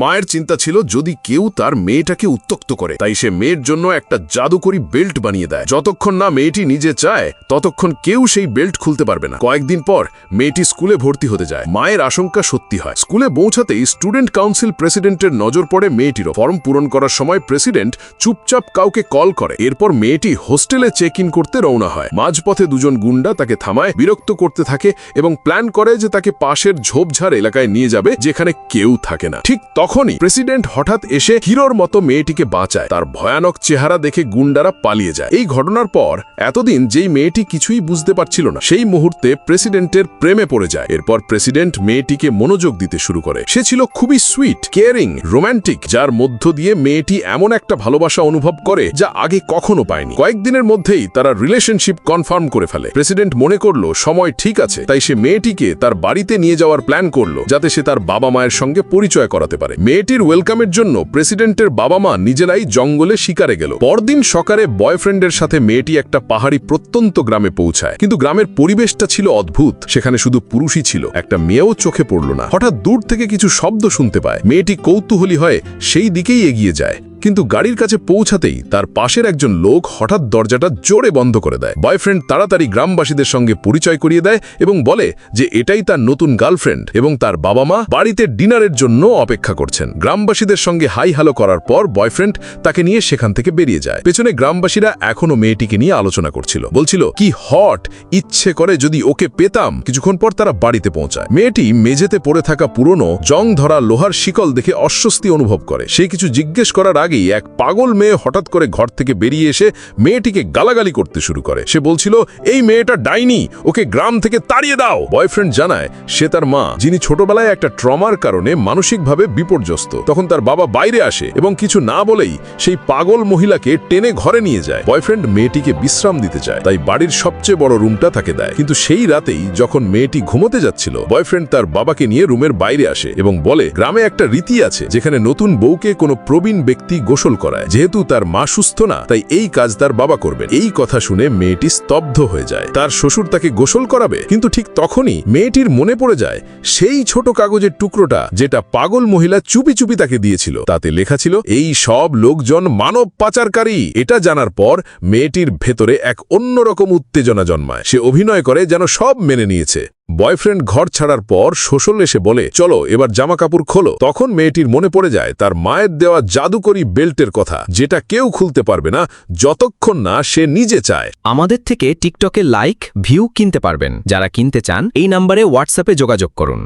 মায়ের চিন্তা ছিল যদি কেউ তার মেয়েটাকে উত্তক্ত করে, তাই সে মেয়ের জন্য একটা জাদুকরি বেল্ট বানিয়ে দেয়। যতক্ষণ না মেয়েটি নিজে চায়, ততক্ষণ কেউ সেই বেল্ট খুলতে পারবে না। কয়েকদিন পর মেয়েটি স্কুলে ভর্তি হতে যায়। মায়ের আশঙ্কা সত্যি হয়। স্কুলে পৌঁছাতেই স্টুডেন্ট কাউন্সিল প্রেসিডেন্টের নজর পড়ে মেয়েটিরও ফর্ম পূরণ করার সময় প্রেসিডেন্ট চুপচাপ কাউকে কল করে। এরপর মেয়েটি হোস্টেলে চেক ইন করতে রওনা হয়। মাঝপথে দুজন গুন্ডা তাকে থামায়, বিরক্ত করতে থাকে এবং প্ল্যান করে যে তাকে পাশের ঝোপঝাড় এলাকায় নিয়ে যাবে, যেখানে কেউ থাকে না। ঠিক তখনই প্রেসিডেন্ট হঠাৎ এসে হিরোর মতো মেয়েটিকে বাঁচায়। তার ভয়ানক চেহারা দেখে গুন্ডারা পালিয়ে যায়। এই ঘটনার পর এতদিন যেই মেয়েটি কিছুই বুঝতে পারছিল না, সেই মুহূর্তে প্রেসিডেন্টের প্রেমে পড়ে যায়। এরপর প্রেসিডেন্ট মেয়েটিকে মনোযোগ দিতে শুরু করে। সে ছিল খুবই সুইট, কেয়ারিং, রোম্যান্টিক, যার মধ্য দিয়ে মেয়েটি এমন একটা ভালোবাসা অনুভব করে যা আগে কখনো পায়নি। কয়েকদিনের মধ্যেই তারা রিলেশনশিপ কনফার্ম করে ফেলে। প্রেসিডেন্ট মনে করল, সময় ঠিক আছে। তাই সে মেয়েটিকে তার বাড়িতে নিয়ে যাওয়ার প্ল্যান করল, যাতে সে তার বাবা মায়ের সঙ্গে পরিচয় করাতে পারে। মেয়েটির ওয়েলকামের জন্য প্রেসিডেন্টের বাবা মা নিজেরাই জঙ্গলে শিকারে গেল। পরদিন সকালে বয়ফ্রেন্ডের সাথে মেয়েটি একটা পাহাড়ি প্রত্যন্ত গ্রামে পৌঁছায়। কিন্তু গ্রামের পরিবেশটা ছিল অদ্ভুত। সেখানে শুধু পুরুষই ছিল। একটা মেয়েও চোখে পড়ল না। হঠাৎ দূর থেকে কিছু শব্দ শুনতে পায়। মেয়েটি কৌতূহলী হয় সেই দিকেই এগিয়ে যায়। কিন্তু গাড়ির কাছে পৌঁছাতেই তার পাশের একজন লোক হঠাৎ দরজাটা জোরে বন্ধ করে দেয়। বয়ফ্রেন্ড তাড়াতাড়ি গ্রামবাসীদের সঙ্গে পরিচয় করিয়ে দেয় এবং বলে যে এটাই তার নতুন গার্লফ্রেন্ড এবং তার বাবা মা বাড়িতে ডিনারের জন্য অপেক্ষা করছেন। গ্রামবাসীদের সঙ্গে হাই হ্যালো করার পর বয়ফ্রেন্ড তাকে নিয়ে সেখান থেকে বেরিয়ে যায়। পেছনে গ্রামবাসীরা এখনও মেয়েটিকে নিয়ে আলোচনা করছিল। বলছিল, কি হট! ইচ্ছে করে যদি ওকে পেতাম, কিছুক্ষণ পর তারা বাড়িতে পৌঁছায়। মেয়েটি মেঝেতে পড়ে থাকা পুরনো জং ধরা লোহার শিকল দেখে অস্বস্তি অনুভব করে। সে কিছু জিজ্ঞেস করার আগেই এক পাগল মেয়ে হঠাৎ করে ঘর থেকে বেরিয়ে এসে মেয়েটিকে গালাগালি করতে শুরু করে। সে বলছিল, এই মেয়েটা ডাইনি, ওকে গ্রাম থেকে তাড়িয়ে দাও। বয়ফ্রেন্ড জানায়, সে তার মা, যিনি ছোটবেলায় একটা ট্রমার কারণে মানসিকভাবে বিপর্যস্ত। তখন তার বাবা বাইরে আসে এবং কিছু না বলেই সেই পাগল মহিলাকে টেনে ঘরে নিয়ে যায়। বয়ফ্রেন্ড মেয়েটিকে বিশ্রাম দিতে চায়, তাই বাড়ির সবচেয়ে বড় রুমটা তাকে দেয়। কিন্তু সেই রাতেই যখন মেয়েটি ঘুমোতে যাচ্ছিল বয়ফ্রেন্ড তার বাবাকে নিয়ে রুমের বাইরে আসে এবং বলে, গ্রামে একটা রীতি আছে, যেখানে নতুন বউকে কোনো প্রবীণ ব্যক্তি গোসল করায়। যেহেতু তার মা সুস্থ না, তাই এই কাজ তার বাবা করবেন। এই কথা শুনে মেয়েটি স্তব্ধ হয়ে যায়। তার শ্বশুর তাকে গোসল করাবে, কিন্তু ঠিক তখনই মেয়েটির মনে পড়ে যায় সেই ছোট কাগজের টুকরোটা যেটা পাগল মহিলা চুপি চুপি তাকে দিয়েছিল। তাতে লেখা ছিল, এই সব লোকজন মানব পাচারকারী। এটা জানার পর মেয়েটির ভেতরে এক অন্যরকম উত্তেজনা জন্মায়। সে অভিনয় করে যেন সব মেনে নিয়েছে। বয়ফ্রেন্ড ঘর ছাড়ার পর শোষল এসে বলে, চলো, এবার জামা কাপড় খোলো। তখন মেয়েটির মনে পড়ে যায় তার মায়ের দেওয়া জাদুকরি বেল্টের কথা, যেটা কেউ খুলতে পারবে না, যতক্ষণ না সে নিজে চায়। আমাদের থেকে টিকটকে লাইক, ভিউ কিনতে পারবেন। যারা কিনতে চান, এই নাম্বারে হোয়াটসঅ্যাপে যোগাযোগ করুন।